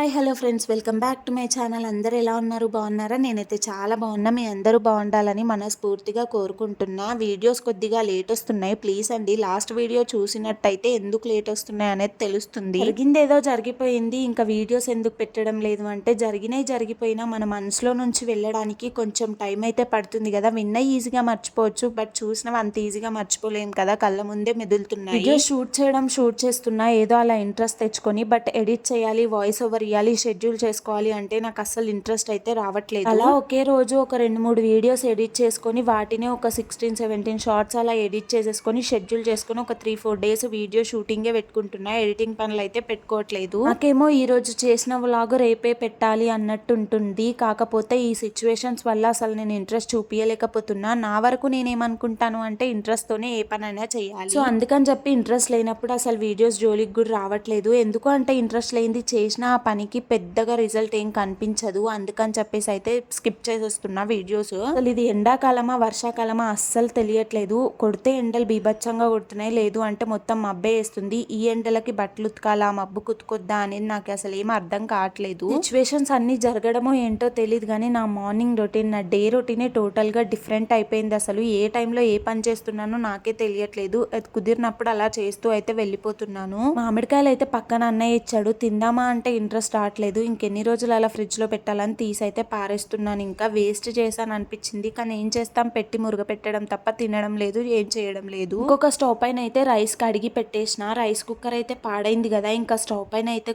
Hi hello friends welcome back to my channel అందరూ ఎలా ఉన్నారు? బాగున్నారా? నేనైతే చాలా బాగున్నా. మీ అందరూ బాగుండాలని మనస్ఫూర్తిగా కోరుకుంటున్నా. వీడియోస్ కొద్దిగా లేట్ వస్తున్నాయి. ప్లీజ్ అండి లాస్ట్ వీడియో చూసినట్టయితే ఎందుకు లేట్ వస్తున్నాయి అనేది తెలుస్తుంది. జరిగింది ఏదో జరిగిపోయింది. ఇంకా వీడియోస్ ఎందుకు పెట్టడం లేదు అంటే జరిగినవి జరిగిపోయినా మన మనసులో నుంచి వెళ్ళడానికి కొంచెం టైం అయితే పడుతుంది కదా. విన్న ఈజీగా మర్చిపోవచ్చు. బట్ చూసినవి అంత ఈజీగా మర్చిపోలేం కదా. కళ్ళ ముందే మెదులుతున్నాయి. వీడియో షూట్ చేయడం షూట్ చేస్తున్నా. ఏదో అలా ఇంట్రెస్ట్ తెచ్చుకొని బట్ ఎడిట్ చేయాలి. వాయిస్ ఓవర్ ఇవ్వాలి షెడ్యూల్ చేసుకోవాలి అంటే నాకు అస్సలు ఇంట్రెస్ట్ అయితే రావట్లేదు. అలా ఒకే రోజు ఒక రెండు మూడు వీడియోస్ ఎడిట్ చేసుకొని వాటిని ఒక సిక్స్టీన్ సెవెంటీన్ షార్ట్స్ అలా ఎడిట్ చేసేసుకొని షెడ్యూల్ చేసుకొని ఒక త్రీ ఫోర్ డేస్ వీడియో షూటింగే పెట్టుకుంటున్నా. ఎడిటింగ్ పనులు అయితే పెట్టుకోవట్లేదు. నాకేమో ఈ రోజు చేసిన వ్లాగ్ రేపే పెట్టాలి అన్నట్టు ఉంటుంది కాకపోతే ఈ సిచ్యువేషన్స్ వల్ల అసలు నేను ఇంట్రెస్ట్ చూపించలేకపోతున్నా నా వరకు నేనేమనుకుంటాను అంటే ఇంట్రెస్ట్ తోనే ఏ పనైనా చేయాలి. సో అందుకని చెప్పి ఇంట్రెస్ట్ లేనప్పుడు అసలు వీడియోస్ జోలికి కూడా రావట్లేదు. ఎందుకు అంటే ఇంట్రెస్ట్ లేనిది చేసిన ఆ పనికి పెద్దగా రిజల్ట్ ఏం కనిపించదు. అందుకని చెప్పేసి అయితే స్కిప్ చేసేస్తున్నా వీడియోస్. అసలు ఇది ఎండాకాలమా వర్షాకాలమా అస్సలు తెలియట్లేదు. కొడితే ఎండలు బీభత్సంగా కొడుతున్నాయి. లేదు అంటే మొత్తం మబ్బే వేస్తుంది. ఈ ఎండలకి బట్టలు ఉతకాలా మబ్బు కుతుకొద్దా అనేది నాకు అసలు ఏం అర్థం కావట్లేదు. సిచ్యువేషన్స్ అన్ని జరగడమో ఏంటో తెలియదు కానీ నా మార్నింగ్ రొటీన్ నా డే రొటీనే టోటల్గా డిఫరెంట్ అయిపోయింది అసలు. ఏ టైంలో ఏ పని చేస్తున్నానో నాకే తెలియట్లేదు. అది కుదిరినప్పుడు అలా చేస్తూ అయితే వెళ్ళిపోతున్నాను. మామిడికాయలు అయితే పక్కన అన్నయ్య ఇచ్చాడు. తిందామా అంటే ఇంట్రెస్ట్ రావట్లేదు ఇంకెన్ని రోజులు అలా ఫ్రిడ్జ్లో పెట్టాలని తీసి అయితే పారేస్తున్నాను. ఇంకా వేస్ట్ చేశాను అనిపించింది. కానీ ఏం చేస్తాం? పెట్టి మురుగ పెట్టడం తప్ప తినడం లేదు ఏం చేయడం లేదు. ఇంకొక స్టవ్ పైన అయితే రైస్ కడిగి పెట్టేసిన. రైస్ కుక్కర్ అయితే పాడైంది కదా! ఇంకా స్టవ్ పైన అయితే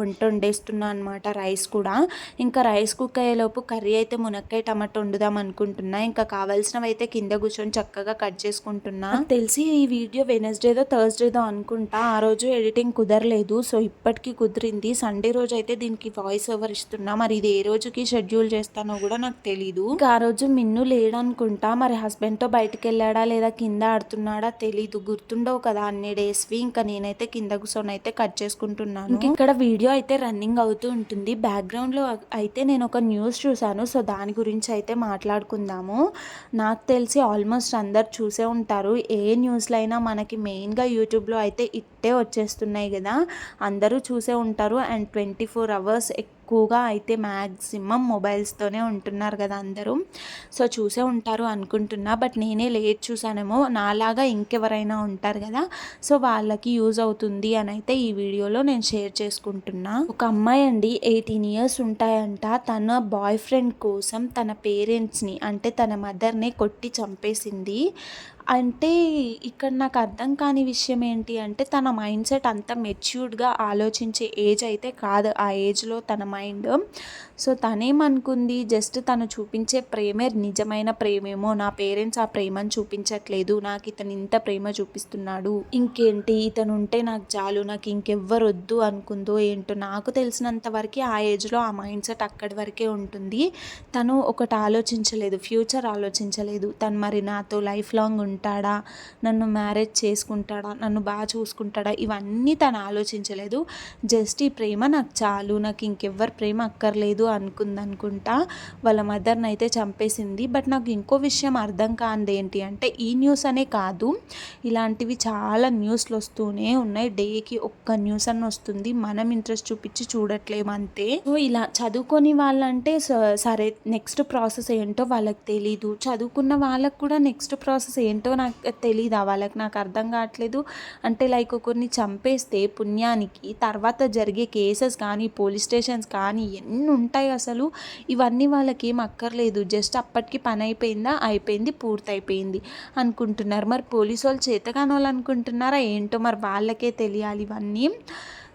వంట వండేస్తున్నా అనమాట రైస్ కూడా. ఇంకా రైస్ కుక్ అయ్యేలోపు కర్రీ అయితే మునక్కాయ టమాటో వండుదాం అనుకుంటున్నా. ఇంకా కావాల్సినవి అయితే కింద కూర్చొని చక్కగా కట్ చేసుకుంటున్నా. తెలిసి ఈ వీడియో వెనస్డేదో థర్స్డేదో అనుకుంటా. ఆ రోజు ఎడిటింగ్ కుదరలేదు. సో ఇప్పటికీ కుదిరింది. సండే రోజు అయితే దీనికి వాయిస్ ఓవర్ ఇస్తున్నా. మరి ఇది ఏ రోజుకి షెడ్యూల్ చేస్తానో కూడా నాకు తెలీదు. ఆ రోజు మిన్ను లేడనుకుంటా. మరి హస్బెండ్తో బయటకు వెళ్ళాడా లేదా కింద ఆడుతున్నాడా తెలీదు. గుర్తుండవు కదా అన్ని డేస్వి ఇంకా నేనైతే కింద కూర్చొని అయితే కట్ చేసుకుంటున్నాను. ఇక్కడ వీడియో అయితే రన్నింగ్ అవుతూ ఉంటుంది. బ్యాక్గ్రౌండ్లో అయితే నేను ఒక న్యూస్ చూసాను సో దాని గురించి అయితే మాట్లాడుకుందాము. నాకు తెలిసి ఆల్మోస్ట్ అందరు చూసే ఉంటారు. ఏ న్యూస్లైనా మనకి మెయిన్గా యూట్యూబ్లో అయితే ఇట్టే వచ్చేస్తున్నాయి కదా. అందరూ చూసే ఉంటారు. అండ్ ట్వంటీ ఫోర్ అవర్స్ ఎక్కువగా అయితే మ్యాక్సిమం మొబైల్స్తోనే ఉంటున్నారు కదా అందరూ. సో చూసే ఉంటారు అనుకుంటున్నా. బట్ నేనే లేట్ చూసానేమో. నాలాగా ఇంకెవరైనా ఉంటారు కదా. సో వాళ్ళకి యూజ్ అవుతుంది అని అయితే ఈ వీడియోలో నేను షేర్ చేసుకుంటున్నా. ఒక అమ్మాయి అండి ఎయిటీన్ ఇయర్స్ ఉంటాయంట. తన బాయ్ ఫ్రెండ్ కోసం తన పేరెంట్స్ని అంటే తన మదర్ని కొట్టి చంపేసింది. అంటే ఇక్కడ నాకు అర్థం కాని విషయం ఏంటి అంటే తన మైండ్ సెట్ అంత మెచ్యూర్డ్గా ఆలోచించే ఏజ్ అయితే కాదు ఆ ఏజ్లో తన మైండ్. సో తనేమనుకుంది? జస్ట్ తను చూపించే ప్రేమే నిజమైన ప్రేమేమో. నా పేరెంట్స్ ఆ ప్రేమను చూపించట్లేదు. నాకు ఇతను ఇంత ప్రేమ చూపిస్తున్నాడు. ఇంకేంటి? ఇతను ఉంటే నాకు చాలు. నాకు ఇంకెవ్వరు వద్దు అనుకుందో ఏంటో నాకు తెలిసినంత వరకు ఆ ఏజ్లో ఆ మైండ్ సెట్ అక్కడి వరకే ఉంటుంది. తను ఒకటి ఆలోచించలేదు. ఫ్యూచర్ ఆలోచించలేదు. తను మరి నాతో లైఫ్ లాంగ్ ఉంటాడా నన్ను మ్యారేజ్ చేసుకుంటాడా? నన్ను బాగా చూసుకుంటాడా? ఇవన్నీ తను ఆలోచించలేదు. జస్ట్ ఈ ప్రేమ నాకు చాలు. నాకు ఇంకెవ్వరు ప్రేమ అక్కర్లేదు అనుకుందనుకుంటా వాళ్ళ మదర్ని అయితే చంపేసింది. బట్ నాకు ఇంకో విషయం అర్థం కానిది ఏంటి అంటే ఈ న్యూస్ అనే కాదు. ఇలాంటివి చాలా న్యూస్లు వస్తూనే ఉన్నాయి. డేకి ఒక్క న్యూస్ అన్న వస్తుంది. మనం ఇంట్రెస్ట్ చూపించి చూడట్లేము అంతే. సో ఇలా చదువుకొని వాళ్ళంటే స- సరే నెక్స్ట్ ప్రాసెస్ ఏంటో వాళ్ళకి తెలీదు. చదువుకున్న వాళ్ళకు కూడా నెక్స్ట్ ప్రాసెస్ ఏంటో నాకు తెలీదా. వాళ్ళకి నాకు అర్థం కావట్లేదు. అంటే లైక్ కొన్ని చంపేస్తే పుణ్యానికి తర్వాత జరిగే కేసెస్ కానీ పోలీస్ స్టేషన్స్ కానీ ఎన్ని ఉంటాయి అసలు ఇవన్నీ వాళ్ళకి ఏం అక్కర్లేదు. జస్ట్ అప్పటికి పని అయిపోయిందా? అయిపోయింది పూర్తయిపోయింది అనుకుంటున్నారు. మరి పోలీసు వాళ్ళు చేతగానోళ్ళు వాళ్ళు అనుకుంటున్నారా? ఏంటో మరి వాళ్ళకే తెలియాలి ఇవన్నీ.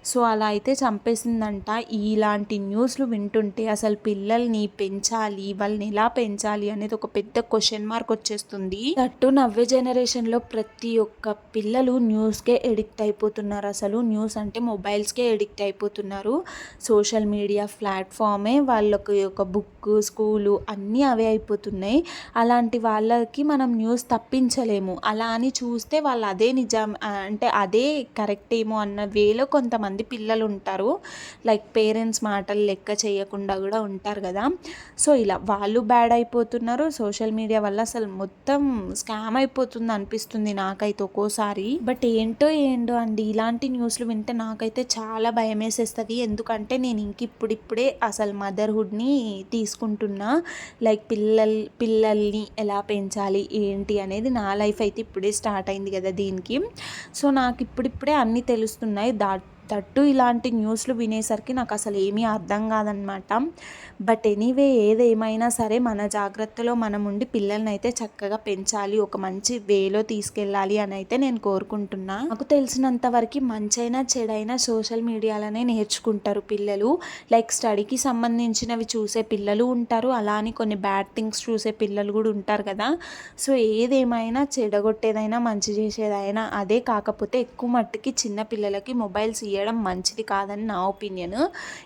సో అలా అయితే చంపేసిందంట. ఇలాంటి న్యూస్లు వింటుంటే అసలు పిల్లల్ని పెంచాలి వాళ్ళని ఎలా పెంచాలి అనేది ఒక పెద్ద క్వశ్చన్ మార్క్ వచ్చేస్తుంది. తట్టు నవ్వే జనరేషన్లో ప్రతి ఒక్క పిల్లలు న్యూస్కే ఎడిక్ట్ అయిపోతున్నారు. అసలు న్యూస్ అంటే మొబైల్స్కే ఎడిక్ట్ అయిపోతున్నారు. సోషల్ మీడియా ప్లాట్ఫామే వాళ్ళకి ఒక బుక్ స్కూలు అన్నీ అవే అయిపోతున్నాయి. అలాంటి వాళ్ళకి మనం న్యూస్ తప్పించలేము. అలా అని చూస్తే వాళ్ళు అదే నిజం అంటే అదే కరెక్ట్ ఏమో అన్న వేలో కొంతమంది మంది పిల్లలు ఉంటారు లైక్ పేరెంట్స్ మాటలు లెక్క చేయకుండా కూడా ఉంటారు కదా. సో ఇలా వాళ్ళు బ్యాడ్ అయిపోతున్నారు. సోషల్ మీడియా వల్ల అసలు మొత్తం స్కామ్ అయిపోతుంది అనిపిస్తుంది నాకైతే ఒక్కోసారి. బట్ ఏంటో ఏంటో అండి ఇలాంటి న్యూస్లు వింటే నాకైతే చాలా భయం వేసేస్తుంది ఎందుకంటే నేను ఇంక ఇప్పుడిప్పుడే అసలు మదర్హుడ్ని తీసుకుంటున్నా. లైక్ పిల్లల్ పిల్లల్ని ఎలా పెంచాలి ఏంటి అనేది నా లైఫ్ అయితే ఇప్పుడే స్టార్ట్ అయింది కదా దీనికి. సో నాకు ఇప్పుడిప్పుడే అన్నీ తెలుస్తున్నాయి. దా తట్టు ఇలాంటి న్యూస్లు వినేసరికి నాకు అసలు ఏమీ అర్థం కాదనమాట బట్ ఎనీవే ఏదేమైనా సరే మన జాగ్రత్తలో మనం ఉండి పిల్లల్ని అయితే చక్కగా పెంచాలి ఒక మంచి వేలో తీసుకెళ్ళాలి అని అయితే నేను కోరుకుంటున్నా. నాకు తెలిసినంత వరకు మంచైనా చెడైనా సోషల్ మీడియాలోనే నేర్చుకుంటారు పిల్లలు. లైక్ స్టడీకి సంబంధించినవి చూసే పిల్లలు ఉంటారు. అలా అని కొన్ని బ్యాడ్ థింగ్స్ చూసే పిల్లలు కూడా ఉంటారు కదా. సో ఏదేమైనా చెడగొట్టేదైనా మంచి చేసేదైనా అదే కాకపోతే ఎక్కువ మట్టుకి చిన్న పిల్లలకి మొబైల్స్ తీయడం మంచిది కాదని నా ఒపీనియన్.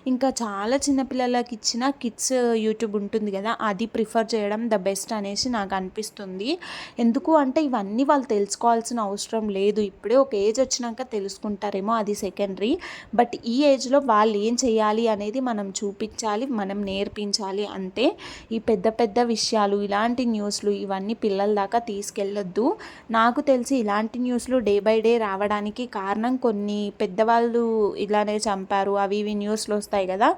ఇంకా చాలా చిన్న పిల్లలకి ఇచ్చిన కిడ్స్ యూట్యూబ్ ఉంటుంది కదా అది ప్రిఫర్ చేయడం ద బెస్ట్ అనేసి నాకు అనిపిస్తుంది. ఎందుకు అంటే ఇవన్నీ వాళ్ళు తెలుసుకోవాల్సిన అవసరం లేదు. ఇప్పుడే ఒక ఏజ్ వచ్చినాక తెలుసుకుంటారేమో అది సెకండరీ. బట్ ఈ ఏజ్లో వాళ్ళు ఏం చేయాలి అనేది మనం చూపించాలి మనం నేర్పించాలి. అంతే. ఈ పెద్ద పెద్ద విషయాలు ఇలాంటి న్యూస్లు ఇవన్నీ పిల్లల దాకా తీసుకెళ్ళొద్దు. నాకు తెలిసి ఇలాంటి న్యూస్లు డే బై డే రావడానికి కారణం కొన్ని పెద్దవాళ్ళు ఇలానే చంపారు అవి ఇవి న్యూస్లు వస్తాయి కదా.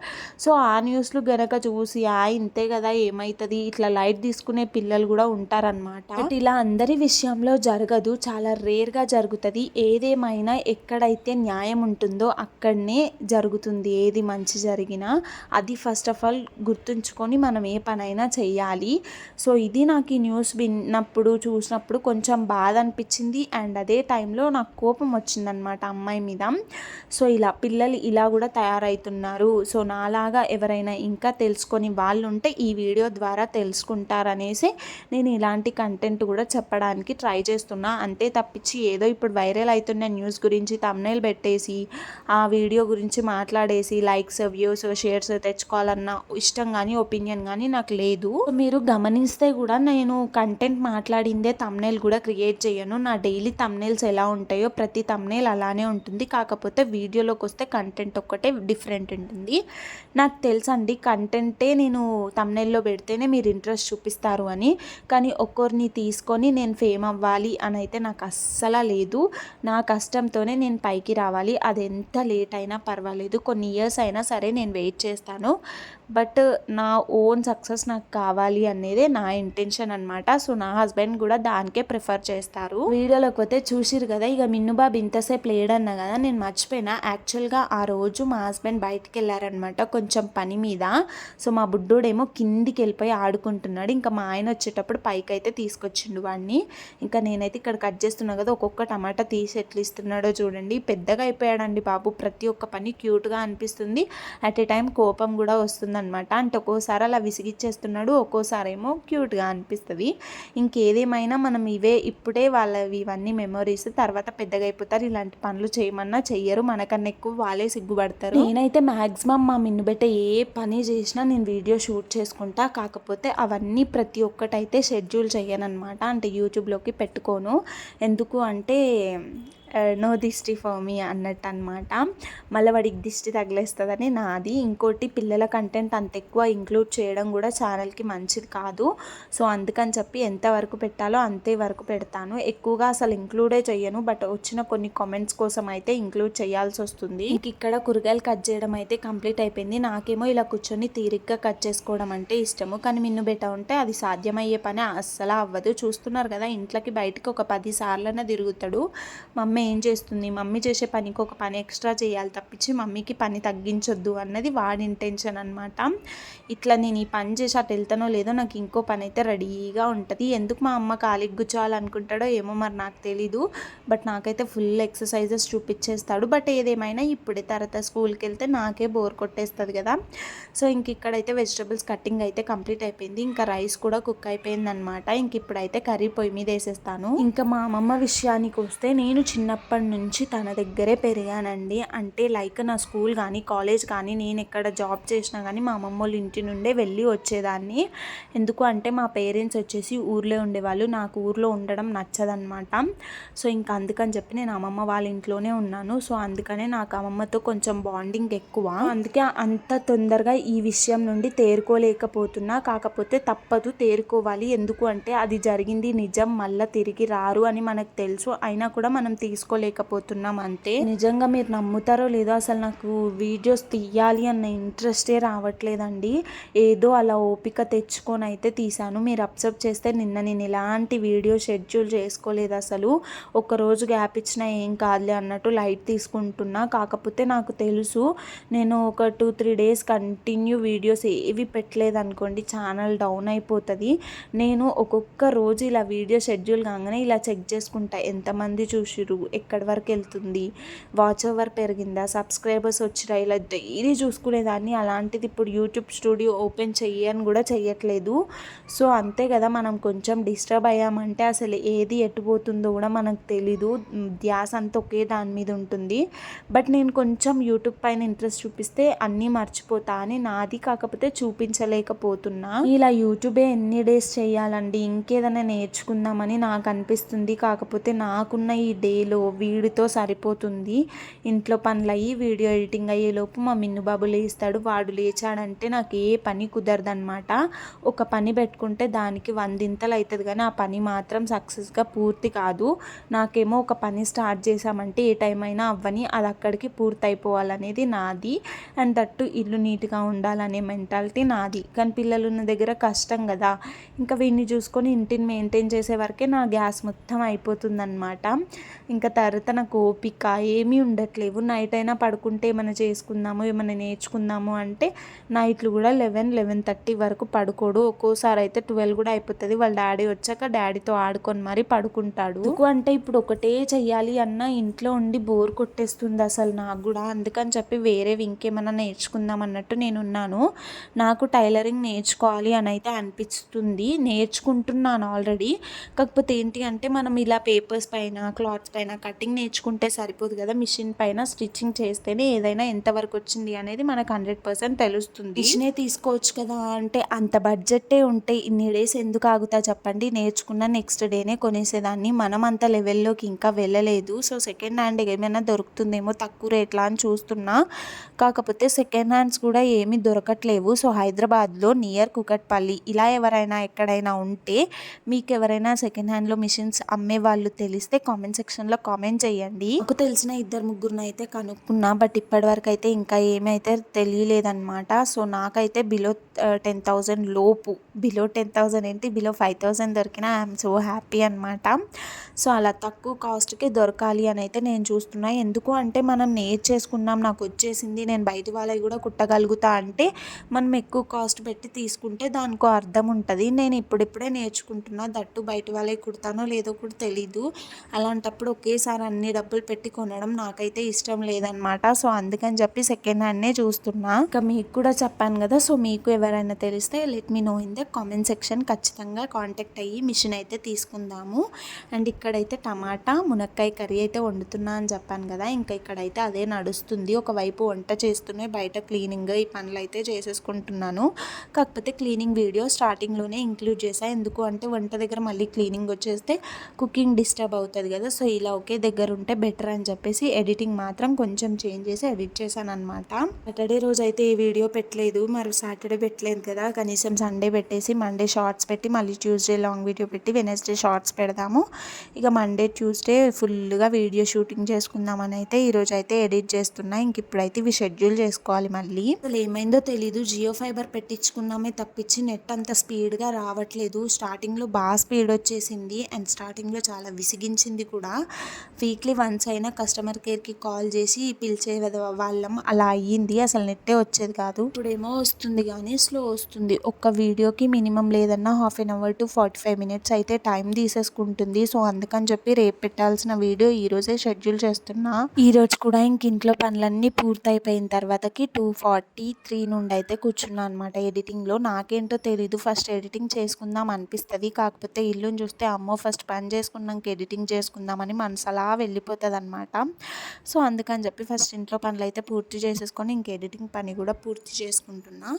సో ఆ న్యూస్లు గనక చూసి ఆ ఇంతే కదా ఏమవుతుంది ఇట్లా లైట్ తీసుకునే పిల్లలు కూడా ఉంటారనమాట బట్ ఇలా అందరి విషయంలో జరగదు. చాలా రేర్గా జరుగుతుంది. ఏదేమైనా ఎక్కడైతే న్యాయం ఉంటుందో అక్కడనే జరుగుతుంది. ఏది మంచి జరిగినా అది ఫస్ట్ ఆఫ్ ఆల్ గుర్తుంచుకొని మనం ఏ పనైనా చెయ్యాలి. సో ఇది నాకు ఈ న్యూస్ విన్నప్పుడు చూసినప్పుడు కొంచెం బాధ అనిపించింది. అండ్ అదే టైంలో నాకు కోపం వచ్చిందనమాట అమ్మాయి మీద. సో ఇలా పిల్లలు ఇలా కూడా తయారవుతున్నారు సో నాలాగా ఎవరైనా ఇంకా తెలుసుకొని వాళ్ళు ఉంటే ఈ వీడియో ద్వారా తెలుసుకుంటారనేసి నేను ఇలాంటి కంటెంట్ కూడా చెప్పడానికి ట్రై చేస్తున్నా. అంతే తప్పించి ఏదో ఇప్పుడు వైరల్ అవుతున్న న్యూస్ గురించి తమ్నైల్ పెట్టేసి ఆ వీడియో గురించి మాట్లాడేసి లైక్స్ వ్యూస్ షేర్స్ తెచ్చుకోవాలన్న ఇష్టం కానీ ఒపీనియన్ కానీ నాకు లేదు. మీరు గమనిస్తే కూడా నేను కంటెంట్ మాట్లాడిందే తమ్నైల్ కూడా క్రియేట్ చేయను. నా డైలీ తమ్నైల్స్ ఎలా ఉంటాయో ప్రతి తమ్నైల్ అలానే ఉంటుంది. కాకపోతే వీడియోలోకి వస్తే కంటెంట్ ఒక్కటే డిఫరెంట్ ఉంటుంది. నాకు తెలుసండి కంటెంటే నేను తమ్నెల్లో పెడితేనే మీరు ఇంట్రెస్ట్ చూపిస్తారు అని. కానీ ఒక్కరిని తీసుకొని నేను ఫేమ్ అవ్వాలి అని అయితే నాకు అస్సలు లేదు. నా కష్టంతోనే నేను పైకి రావాలి. అది ఎంత లేట్ అయినా పర్వాలేదు. కొన్ని ఇయర్స్ అయినా సరే నేను వెయిట్ చేస్తాను. బట్ నా ఓన్ సక్సెస్ నాకు కావాలి అనేదే నా ఇంటెన్షన్ అనమాట సో నా హస్బెండ్ కూడా దానికే ప్రిఫర్ చేస్తారు. వీడియోలోకి పోతే చూసిరు కదా ఇక మిన్ను బాబు ఇంతసేపు లేడన్నా కదా నేను మర్చిపోయినా. యాక్చువల్గా ఆ రోజు మా హస్బెండ్ బయటికి వెళ్ళారనమాట కొంచెం పని మీద. సో మా బుడ్డోడేమో కిందికి వెళ్ళిపోయి ఆడుకుంటున్నాడు. ఇంకా మా ఆయన వచ్చేటప్పుడు పైకి అయితే తీసుకొచ్చిండు వాడిని. ఇంకా నేనైతే ఇక్కడ కట్ చేస్తున్నా కదా ఒక్కొక్క టమాటా తీసి ఎట్లా ఇస్తున్నాడో చూడండి. పెద్దగా అయిపోయాడండి బాబు. ప్రతి ఒక్క పని క్యూట్గా అనిపిస్తుంది. అట్ ఏ టైం కోపం కూడా వస్తుంది అనమాట అంటే ఒక్కోసారి అలా విసిగిచ్చేస్తున్నాడు ఒక్కోసారి ఏమో క్యూట్గా అనిపిస్తుంది. ఇంకేదేమైనా మనం ఇవే ఇప్పుడే వాళ్ళవి ఇవన్నీ మెమొరీస్ తర్వాత పెద్దగా అయిపోతారు ఇలాంటి పనులు చేయమన్నా చెయ్యరు. మనకన్నా ఎక్కువ వాళ్ళే సిగ్గుపడతారు. నేనైతే మ్యాక్సిమం మా మిన్ను బెట్ట ఏ పని చేసినా నేను వీడియో షూట్ చేసుకుంటా. కాకపోతే అవన్నీ ప్రతి ఒక్కటైతే షెడ్యూల్ చేయను అనమాట అంటే యూట్యూబ్లోకి పెట్టుకోను. ఎందుకు అంటే Uh, నో దిష్టి ఫర్ మీ అన్నట్టు అనమాట మళ్ళీ వాడికి దిష్టి తగిలేస్తుందని నాది. ఇంకోటి పిల్లల కంటెంట్ అంత ఎక్కువ ఇంక్లూడ్ చేయడం కూడా ఛానల్కి మంచిది కాదు. సో అందుకని చెప్పి ఎంతవరకు పెట్టాలో అంతే వరకు పెడతాను. ఎక్కువగా అసలు ఇంక్లూడే చేయను బట్ వచ్చిన కొన్ని కామెంట్స్ కోసం అయితే ఇంక్లూడ్ చేయాల్సి వస్తుంది. ఇంక ఇక్కడ కూరగాయలు కట్ చేయడం అయితే కంప్లీట్ అయిపోయింది. నాకేమో ఇలా కూర్చొని తీరిగ్గా కట్ చేసుకోవడం అంటే ఇష్టము. కానీ మిన్ను బెట ఉంటే అది సాధ్యమయ్యే పని అస్సలు అవ్వదు. చూస్తున్నారు కదా ఇంట్లోకి బయటకు ఒక పది సార్లైనా తిరుగుతాడు. మమ్మీ ఏం చేస్తుంది? మమ్మీ చేసే పనికి ఒక పని ఎక్స్ట్రా చేయాలి తప్పించి మమ్మీకి పని తగ్గించొద్దు అన్నది వాడి ఇంటెన్షన్ అనమాట ఇట్లా నేను ఈ పని చేసి అటు వెళ్తానో లేదో నాకు ఇంకో పని అయితే రెడీగా ఉంటుంది. ఎందుకు మా అమ్మ కాలికి కూర్చోవాలనుకుంటాడో ఏమో మరి నాకు తెలీదు. బట్ నాకైతే ఫుల్ ఎక్సర్సైజెస్ చూపించేస్తాడు. బట్ ఏదేమైనా ఇప్పుడే తర్వాత స్కూల్కి వెళ్తే నాకే బోర్ కొట్టేస్తుంది కదా. సో ఇంక ఇక్కడైతే వెజిటబుల్స్ కటింగ్ అయితే కంప్లీట్ అయిపోయింది. ఇంకా రైస్ కూడా కుక్ అయిపోయింది అనమాట ఇంక ఇప్పుడైతే కర్రీ పొయ్యి మీద వేసేస్తాను. ఇంకా మా అమ్మమ్మ విషయానికి వస్తే నేను చిన్న చిన్నప్పటి నుంచి తన దగ్గరే పెరిగానండి. అంటే లైక్ నా స్కూల్ కానీ కాలేజ్ కానీ నేను ఎక్కడ జాబ్ చేసినా కానీ మా అమ్మమ్మ వాళ్ళ ఇంటి నుండే వెళ్ళి వచ్చేదాన్ని. ఎందుకు అంటే మా పేరెంట్స్ వచ్చేసి ఊర్లో ఉండేవాళ్ళు. నాకు ఊర్లో ఉండడం నచ్చదనమాట సో ఇంకా అందుకని చెప్పి నేను అమ్మమ్మ వాళ్ళ ఇంట్లోనే ఉన్నాను. సో అందుకనే నాకు అమ్మమ్మతో కొంచెం బాండింగ్ ఎక్కువ. అందుకే అంత తొందరగా ఈ విషయం నుండి తేరుకోలేకపోతున్నా. కాకపోతే తప్పదు తేరుకోవాలి. ఎందుకు అంటే అది జరిగింది నిజం మళ్ళీ తిరిగి రారు అని మనకు తెలుసు. అయినా కూడా మనం తీసుకోలేకపోతున్నాం అంతే నిజంగా మీరు నమ్ముతారో లేదో అసలు నాకు వీడియోస్ తీయాలి అన్న ఇంట్రెస్టే రావట్లేదండి. ఏదో అలా ఓపిక తెచ్చుకొని అయితే తీసాను మీరు అబ్జర్వ్ చేస్తే నిన్న నేను ఎలాంటి వీడియో షెడ్యూల్ చేసుకోలేదు అసలు. రోజు గ్యాప్ ఇచ్చినా ఏం కాదులే అన్నట్టు లైట్ తీసుకుంటున్నా. కాకపోతే నాకు తెలుసు నేను ఒక two three days continue videos ఏవి పెట్టలేదు అనుకోండి ఛానల్ డౌన్ అయిపోతుంది. నేను ఒక్కొక్క రోజు ఇలా వీడియో షెడ్యూల్ కాగానే ఇలా చెక్ చేసుకుంటా ఎంతమంది చూసిరు ఎక్కడి వరకు వెళ్తుంది? వాచ్ ఓవర్ పెరిగిందా? సబ్స్క్రైబర్స్ వచ్చిరా ఇలా డైలీ చూసుకునేదాన్ని. అలాంటిది ఇప్పుడు యూట్యూబ్ స్టూడియో ఓపెన్ చెయ్యని కూడా చెయ్యట్లేదు. సో అంతే కదా మనం కొంచెం డిస్టర్బ్ అయ్యామంటే అసలు ఏది ఎటుపోతుందో కూడా మనకు తెలీదు. ధ్యాస అంతా ఒకే దాని మీద ఉంటుంది. బట్ నేను కొంచెం యూట్యూబ్ పైన ఇంట్రెస్ట్ చూపిస్తే అన్నీ మర్చిపోతా అని నాది కాకపోతే చూపించలేకపోతున్నా. ఇలా యూట్యూబే ఎన్ని డేస్ చేయాలండి? ఇంకేదైనా నేర్చుకుందామని నాకు అనిపిస్తుంది. కాకపోతే నాకున్న ఈ డేలో వీడితో సరిపోతుంది. ఇంట్లో పనులు అయ్యి వీడియో ఎడిటింగ్ అయ్యేలోపు మా మిన్ను బాబు లేస్తాడు. వాడు లేచాడంటే నాకు ఏ పని కుదరదనమాట ఒక పని పెట్టుకుంటే దానికి వందింతలు అవుతుంది కానీ ఆ పని మాత్రం సక్సెస్గా పూర్తి కాదు. నాకేమో ఒక పని స్టార్ట్ చేశామంటే ఏ టైం అయినా అవ్వని అది అక్కడికి పూర్తి అయిపోవాలనేది నాది. అండ్ దట్టు ఇల్లు నీట్గా ఉండాలనే మెంటాలిటీ నాది. కానీ పిల్లలు ఉన్న దగ్గర కష్టం కదా. ఇంకా వీడిని చూసుకొని ఇంటిని మెయింటైన్ చేసే వరకే నా గ్యాస్ మొత్తం అయిపోతుందన్నమాట. ఇంకా ఇంకా తర్వాత నాకు ఓపిక ఏమీ ఉండట్లేవు. నైట్ అయినా పడుకుంటే ఏమైనా చేసుకుందాము ఏమైనా నేర్చుకుందాము అంటే నైట్లు కూడా లెవెన్ లెవెన్ థర్టీ వరకు పడుకోడు. ఒక్కోసారి అయితే ట్వెల్వ్ కూడా అయిపోతుంది. వాళ్ళ డాడీ వచ్చాక డాడీతో ఆడుకొని మరి పడుకుంటాడు. అంటే ఇప్పుడు ఒకటే చెయ్యాలి అన్న ఇంట్లో ఉండి బోర్ కొట్టేస్తుంది అసలు నాకు కూడా. అందుకని చెప్పి వేరేవి ఇంకేమైనా నేర్చుకుందాం అన్నట్టు నేను ఉన్నాను నాకు టైలరింగ్ నేర్చుకోవాలి అని అయితే అనిపిస్తుంది. నేర్చుకుంటున్నాను ఆల్రెడీ. కాకపోతే ఏంటి అంటే మనం ఇలా పేపర్స్ పైన క్లాత్స్ పైన కటింగ్ నేర్చుకుంటే సరిపోదు కదా మిషన్ పైన స్టిచ్చింగ్ చేస్తేనే ఏదైనా ఎంతవరకు వచ్చింది అనేది మనకు హండ్రెడ్ పర్సెంట్ తెలుస్తుంది. మిషనే తీసుకోవచ్చు కదా అంటే అంత బడ్జెట్టే ఉంటే ఇన్ని డేస్ ఎందుకు ఆగుతా చెప్పండి. నేర్చుకున్న నెక్స్ట్ డేనే కొనేసేదాన్ని. మనం అంత లెవెల్లోకి ఇంకా వెళ్ళలేదు. సో సెకండ్ హ్యాండ్ ఏమైనా దొరుకుతుందేమో తక్కువ రేట్లా అని చూస్తున్నా. కాకపోతే సెకండ్ హ్యాండ్స్ కూడా ఏమీ దొరకట్లేవు. సో హైదరాబాద్లో నియర్ కుకట్పల్లి ఇలా ఎవరైనా ఎక్కడైనా ఉంటే మీకు ఎవరైనా సెకండ్ హ్యాండ్లో మిషన్స్ అమ్మే వాళ్ళు తెలిస్తే కామెంట్ సెక్షన్లో కామెంట్ చేయండి. నాకు తెలిసిన ఇద్దరు ముగ్గురిని అయితే కనుక్కున్నా బట్ ఇప్పటివరకు అయితే ఇంకా ఏమైతే తెలియలేదన్నమాట. సో నాకైతే బిలో టెన్ థౌజండ్ లోపు. బిలో టెన్ థౌజండ్ ఏంటి? బిలో ఫైవ్ థౌజండ్ దొరికిన ఐఎమ్ సో హ్యాపీ అనమాట సో అలా తక్కువ కాస్ట్కి దొరకాలి అని అయితే నేను చూస్తున్నా. ఎందుకు అంటే మనం నేర్చేసుకున్నాం నాకు వచ్చేసింది నేను బయట వాళ్ళవి కూడా కుట్టగలుగుతా అంటే మనం ఎక్కువ కాస్ట్ పెట్టి తీసుకుంటే దానికో అర్థం ఉంటుంది. నేను ఇప్పుడిప్పుడే నేర్చుకుంటున్నా దట్టు బయట వాళ్ళకి కుడతానో లేదో కూడా తెలీదు. అలాంటప్పుడు ఒకే ఒకేసారి అన్ని డబ్బులు పెట్టి కొనడం నాకైతే ఇష్టం లేదనమాట సో అందుకని చెప్పి సెకండ్ హ్యాండ్నే చూస్తున్నా. ఇంకా మీకు కూడా చెప్పాను కదా సో మీకు ఎవరైనా తెలిస్తే let me know in the comment section ఖచ్చితంగా కాంటాక్ట్ అయ్యి మిషన్ అయితే తీసుకుందాము. అండ్ ఇక్కడైతే టమాటా మునక్కాయ కర్రీ అయితే వండుతున్నా అని చెప్పాను కదా ఇంకా ఇక్కడైతే అదే నడుస్తుంది. ఒకవైపు వంట చేస్తూనే బయట క్లీనింగ్ ఈ పనులు అయితే చేసేసుకుంటున్నాను. కాకపోతే క్లీనింగ్ వీడియో స్టార్టింగ్లోనే ఇంక్లూడ్ చేసా ఎందుకు అంటే వంట దగ్గర మళ్ళీ క్లీనింగ్ వచ్చేస్తే కుకింగ్ డిస్టర్బ్ అవుతుంది కదా సో ఇలా ఒకే దగ్గర ఉంటే బెటర్ అని చెప్పేసి ఎడిటింగ్ మాత్రం కొంచెం చేంజ్ చేసి ఎడిట్ చేశాను అనమాట సాటర్డే రోజు అయితే ఈ వీడియో పెట్టలేదు మరి సాటర్డే పెట్టలేదు కదా. కనీసం సండే పెట్టేసి మండే షార్ట్స్ పెట్టి మళ్ళీ ట్యూస్డే లాంగ్ వీడియో పెట్టి వెనస్డే షార్ట్స్ పెడదాము. ఇక మండే ట్యూస్డే ఫుల్గా వీడియో షూటింగ్ చేసుకుందామని అయితే ఈరోజు అయితే ఎడిట్ చేస్తున్నా. ఇంక ఇప్పుడైతే ఇవి షెడ్యూల్ చేసుకోవాలి మళ్ళీ. అసలు ఏమైందో తెలీదు. జియో ఫైబర్ పెట్టించుకున్నామే తప్పించి నెట్ అంత స్పీడ్గా రావట్లేదు. స్టార్టింగ్లో బాగా స్పీడ్ వచ్చేసింది. అండ్ స్టార్టింగ్లో చాలా విసిగించింది కూడా. వీక్లీ వన్స్ అయినా కస్టమర్ కేర్కి కాల్ చేసి పిలిచే వాళ్ళం. అలా అయ్యింది. అసలు నెట్టే వచ్చేది కాదు. ఇప్పుడేమో వస్తుంది కానీ స్లో వస్తుంది. ఒక్క వీడియోకి మినిమం లేదన్నా half an hour to forty five minutes అయితే టైం తీసేసుకుంటుంది. సో అందుకని చెప్పి రేపు పెట్టాల్సిన వీడియో ఈ రోజే షెడ్యూల్ చేస్తున్నా. ఈ రోజు కూడా ఇంక ఇంట్లో పనులన్నీ పూర్తయిపోయిన తర్వాతకి టూ ఫార్టీ త్రీ నుండి అయితే కూర్చున్నా అనమాట ఎడిటింగ్లో. నాకేంటో తెలీదు. ఫస్ట్ ఎడిటింగ్ చేసుకుందాం అనిపిస్తుంది. కాకపోతే ఇల్లుని చూస్తే అమ్మో ఫస్ట్ పని చేసుకున్నాక ఎడిటింగ్ చేసుకుందామని మనసు అవర్స్ అలా వెళ్ళిపోతుంది అనమాట సో అందుకని చెప్పి ఫస్ట్ ఇంట్లో పనులు అయితే పూర్తి చేసేసుకొని ఇంక ఎడిటింగ్ పని కూడా పూర్తి చేసుకుంటున్నా.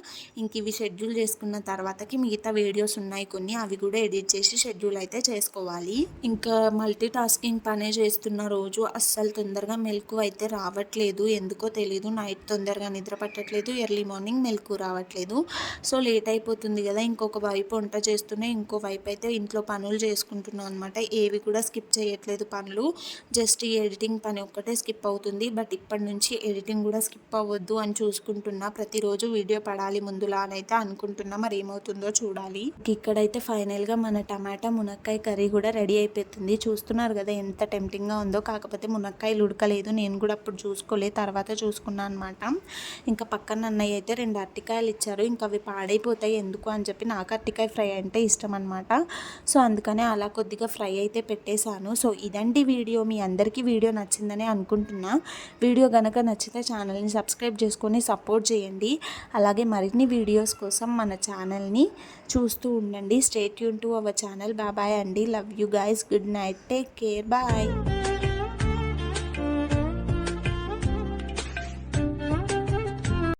ఇంక ఇవి షెడ్యూల్ చేసుకున్న తర్వాతకి మిగతా వీడియోస్ ఉన్నాయి కొన్ని అవి కూడా ఎడిట్ చేసి షెడ్యూల్ అయితే చేసుకోవాలి. ఇంకా మల్టీ టాస్కింగ్ పనే చేస్తున్న రోజు అస్సలు తొందరగా మెలకు అయితే రావట్లేదు. ఎందుకో తెలీదు నైట్ తొందరగా నిద్ర పట్టట్లేదు ఎర్లీ మార్నింగ్ మెలకు రావట్లేదు. సో లేట్ అయిపోతుంది కదా ఇంకొక వైపు వంట చేస్తూనే ఇంకో వైపు అయితే ఇంట్లో పనులు చేసుకుంటున్నాను అనమాట ఏవి కూడా స్కిప్ చేయట్లేదు పనులు. జస్ట్ ఈ ఎడిటింగ్ పని ఒక్కటే స్కిప్ అవుతుంది. బట్ ఇప్పటి నుంచి ఎడిటింగ్ కూడా స్కిప్ అవ్వద్దు అని చూసుకుంటున్నా. ప్రతిరోజు వీడియో పడాలి ముందులా అని అయితే అనుకుంటున్నా. మరి ఏమవుతుందో చూడాలి. ఇక్కడైతే ఫైనల్గా మన టమాటా మునక్కాయ కర్రీ కూడా రెడీ అయిపోతుంది. చూస్తున్నారు కదా ఎంత టెంప్టింగ్గా ఉందో. కాకపోతే మునక్కాయలు ఉడకలేదు. నేను కూడా అప్పుడు చూసుకోలేదు తర్వాత చూసుకున్నాను అనమాట ఇంకా పక్కన అన్నయ్య అయితే రెండు అరటికాయలు ఇచ్చారు. ఇంకా అవి పాడైపోతాయి. ఎందుకు అని చెప్పి నాకు అరటికాయ ఫ్రై అంటే ఇష్టం అనమాట సో అందుకనే అలా కొద్దిగా ఫ్రై అయితే పెట్టేశాను. సో ఇదండి వీడియో మీ అందరికీ వీడియో నచ్చిందని అనుకుంటున్నా. వీడియో కనుక నచ్చితే ఛానల్ని సబ్స్క్రైబ్ చేసుకొని సపోర్ట్ చేయండి. అలాగే మరిన్ని వీడియోస్ కోసం మన ఛానల్ని చూస్తూ ఉండండి. State Yoon to our channel బాబాయ్ అండి. Love you guys good night take care bye